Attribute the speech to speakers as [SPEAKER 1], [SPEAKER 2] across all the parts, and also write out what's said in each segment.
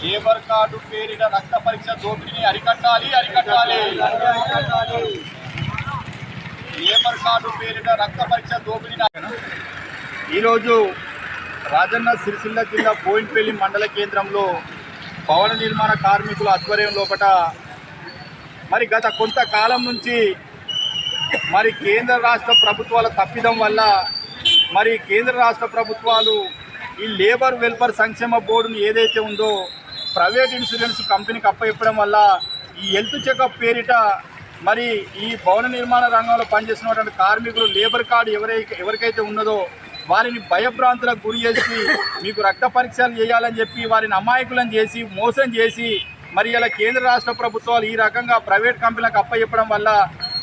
[SPEAKER 1] Labour card పేరిన రక్త పరీక్ష దోపిడీని అరికట్టాలి అరికట్టాలి. లేబర్ కార్డు పేరిట రక్త పరీక్ష దోపిడీని ఈరోజు రాజన్న సిరిసిల్ల జిల్లా పోయింట్పల్లి మండల కేంద్రంలో భవన నిర్మాణ కార్మికుల ఆధ్వర్యం లోపల మరి గత కొంతకాలం నుంచి మరి కేంద్ర రాష్ట్ర ప్రభుత్వాల తప్పిదం వల్ల మరి కేంద్ర రాష్ట్ర ప్రభుత్వాలు ఈ లేబర్ వెల్ఫేర్ సంక్షేమ బోర్డును ఏదైతే ఉందో ప్రైవేట్ ఇన్సూరెన్స్ కంపెనీకి అప్పయిప్పడం వల్ల ఈ హెల్త్ చెకప్ పేరిట మరి ఈ భవన నిర్మాణ రంగంలో పనిచేస్తున్నటువంటి కార్మికులు లేబర్ కార్డు ఎవరైతే ఎవరికైతే ఉన్నదో వారిని భయభ్రాంతులకు గురి చేసి మీకు రక్త పరీక్షలు చేయాలని చెప్పి వారిని అమాయకులను చేసి మోసం చేసి మరి ఇలా కేంద్ర రాష్ట్ర ప్రభుత్వాలు ఈ రకంగా ప్రైవేట్ కంపెనీలకు అప్పచెప్పడం వల్ల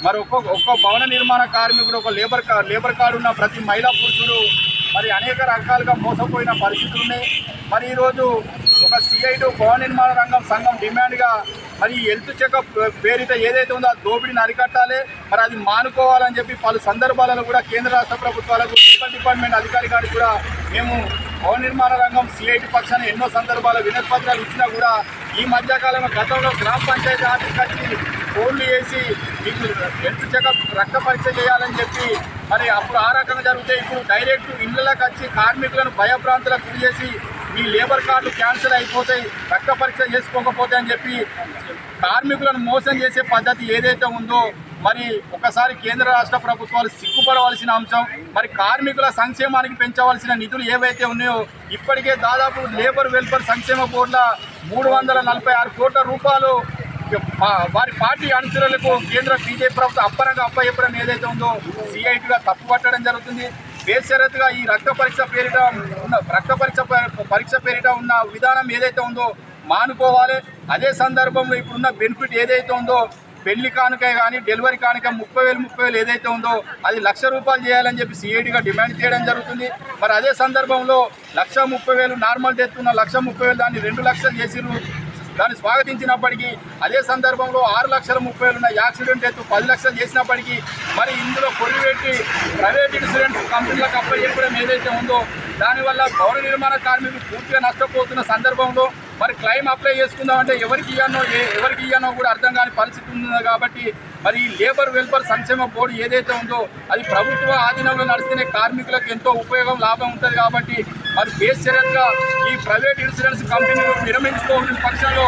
[SPEAKER 1] మరి ఒక్కొక్క ఒక్క భవన నిర్మాణ కార్మికుడు ఒక లేబర్ కా లేబర్ కార్డు ఉన్న ప్రతి మహిళా పురుషుడు మరి అనేక రకాలుగా మోసపోయిన పరిస్థితులు ఉన్నాయి. మరి ఈరోజు ఒక భవన నిర్మాణ రంగం సంఘం డిమాండ్గా మరి హెల్త్ చెకప్ పేరిట ఏదైతే ఉందో ఆ దోపిడీని అరికట్టాలి. మరి అది మానుకోవాలని చెప్పి పలు సందర్భాలలో కూడా కేంద్ర రాష్ట్ర ప్రభుత్వాలకు మున్సిపల్ డిపార్ట్మెంట్ అధికారి గారికి కూడా మేము భవన నిర్మాణ రంగం సిఐటి పక్షాన ఎన్నో సందర్భాల వినతిపత్రాలు ఇచ్చినా కూడా ఈ మధ్యకాలంలో గతంలో గ్రామ పంచాయతీ ఆఫీస్కి వచ్చి ఫోన్లు చేసి మీకు హెల్త్ చెకప్ రక్త పరీక్ష చేయాలని చెప్పి మరి అప్పుడు ఆ రకంగా జరిగితే ఇప్పుడు డైరెక్ట్ ఇళ్ళకి వచ్చి కార్మికులను భయప్రాంతాలకు గురి చేసి మీ లేబర్ కార్డు క్యాన్సిల్ అయిపోతాయి రక్త పరీక్ష చేసుకోకపోతే అని చెప్పి కార్మికులను మోసం చేసే పద్ధతి ఏదైతే ఉందో మరి ఒకసారి కేంద్ర రాష్ట్ర ప్రభుత్వాలు సిగ్గుపడవలసిన అంశం మరి కార్మికుల సంక్షేమానికి పెంచవలసిన నిధులు ఏవైతే ఉన్నాయో ఇప్పటికే దాదాపు లేబర్ వెల్ఫేర్ సంక్షేమ బోర్డుల మూడు వందల నలభై ఆరు కోట్ల రూపాయలు వారి పార్టీ అనుచరులకు కేంద్ర బీజేపీ ప్రభుత్వం అప్పరంగా అప్పయ్యప్పడం ఏదైతే ఉందో సిఐటిగా తప్పు పట్టడం జరుగుతుంది. బేషరతుగా ఈ రక్త పరీక్ష పేరిట ఉన్న రక్త పరీక్ష పరీక్ష పేరిట ఉన్న విధానం ఏదైతే ఉందో మానుకోవాలి. అదే సందర్భంలో ఇప్పుడున్న బెనిఫిట్ ఏదైతే ఉందో పెళ్ళి కానుక కానీ డెలివరీ కానుక ముప్పై వేలు ముప్పై వేలు ఏదైతే ఉందో అది లక్ష రూపాయలు చేయాలని చెప్పి సిఐడిగా డిమాండ్ చేయడం జరుగుతుంది. మరి అదే సందర్భంలో లక్ష ముప్పై వేలు నార్మల్ డెత్ ఉన్న లక్ష ముప్పై వేలు దాన్ని రెండు లక్షలు చేసిర్రు. దాన్ని స్వాగతించినప్పటికీ అదే సందర్భంలో ఆరు లక్షల ముప్పై వేలు ఉన్న యాక్సిడెంట్ ఎత్తు పది లక్షలు చేసినప్పటికీ మరి ఇందులో కొరిపెట్టి ప్రైవేట్ ఇన్సూరెన్స్ కంపెనీలకు అప్లై చేయడం ఏదైతే ఉందో దానివల్ల భవన నిర్మాణ కార్మికులు పూర్తిగా నష్టపోతున్న సందర్భంలో మరి క్లెయిమ్ అప్లై చేసుకుందామంటే ఎవరికి ఇయ్యానో ఏ- ఎవరికి ఇయ్యానో కూడా అర్థం కాని పరిస్థితి ఉంది కాబట్టి మరి ఈ లేబర్ వెల్ఫేర్ సంక్షేమ బోర్డు ఏదైతే ఉందో అది ప్రభుత్వ ఆధీనంలో నడిస్తేనే కార్మికులకు ఎంతో ఉపయోగం లాభం ఉంటుంది కాబట్టి మరి బేషరత్గా ఈ ప్రైవేట్ ఇన్సూరెన్స్ కంపెనీలు విరమించుకోవాల్సిన పక్షంలో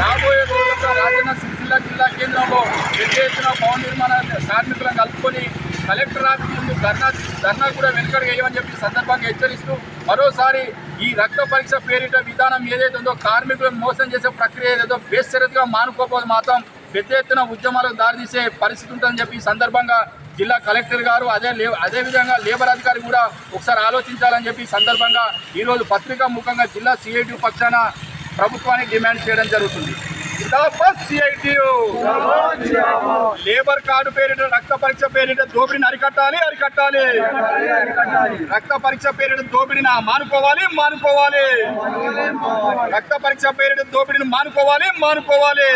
[SPEAKER 1] రాబోయే రోజుల్లో రాజన్న సిరిసిల్ల జిల్లా కేంద్రంలో పెద్ద ఎత్తున భవన నిర్మాణ కార్మికులను కలుపుకొని కలెక్టర్ ఆఫీస్ ముందు ధర్నా ధర్నా కూడా వెనుకడు వేయమని చెప్పి సందర్భంగా హెచ్చరిస్తూ మరోసారి ఈ రక్త పరీక్ష పేరిట విధానం ఏదైతే ఉందో కార్మికులను మోసం చేసే ప్రక్రియ ఏదైతే బేషరతుగా మానుకోకపోతే మాత్రం పెద్ద ఎత్తున ఉద్యమాలకు దారితీసే పరిస్థితి ఉంటుందని చెప్పి ఈ సందర్భంగా జిల్లా కలెక్టర్ గారు అదే లే అదే విధంగా లేబర్ అధికారి కూడా ఒకసారి ఆలోచించాలని చెప్పి ఈ సందర్భంగా ఈరోజు పత్రికా ముఖంగా జిల్లా సిఐటి పక్షాన ప్రభుత్వానికి డిమాండ్ చేయడం జరుగుతుంది. లేబర్ కార్డు పేరిట రక్త పరీక్ష పేరిట దోపిడిని అరికట్టాలి అరికట్టాలి. రక్త పరీక్ష పేరిట దోపిడిని మానుకోవాలి మానుకోవాలి. రక్త పరీక్ష పేరిట దోపిడిని మానుకోవాలి మానుకోవాలి.